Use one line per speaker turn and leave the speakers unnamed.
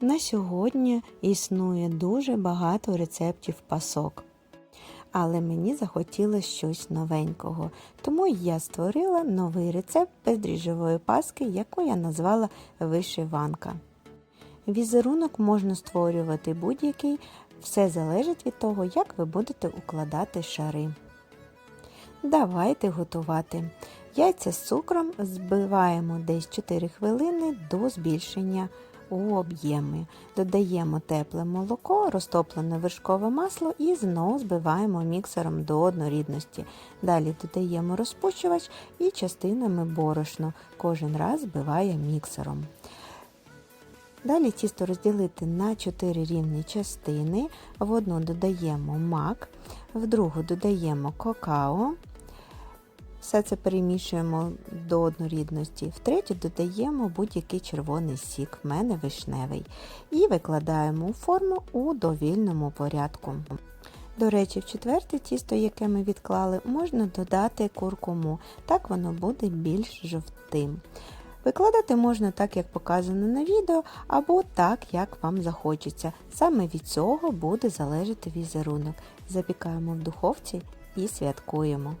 На сьогодні існує дуже багато рецептів пасок. Але мені захотілося щось новенького, тому я створила новий рецепт бездріжджової паски, яку я назвала вишиванка. Візерунок можна створювати будь-який, все залежить від того, як ви будете укладати шари. Давайте готувати. Яйця з цукром збиваємо десь 4 хвилини до збільшення у об'ємі. Додаємо тепле молоко, розтоплене вершкове масло і знову збиваємо міксером до однорідності. Далі додаємо розпущувач і частинами борошно. Кожен раз збиває міксером. Далі тісто розділити на 4 рівні частини. В одну додаємо мак, в другу додаємо какао. Все це перемішуємо до однорідності. В третю додаємо будь-який червоний сік, в мене вишневий. І викладаємо у форму у довільному порядку. До речі, в четверте тісто, яке ми відклали, можна додати куркуму, так воно буде більш жовтим. Викладати можна так, як показано на відео, або так, як вам захочеться. Саме від цього буде залежати візерунок. Запікаємо в духовці і святкуємо.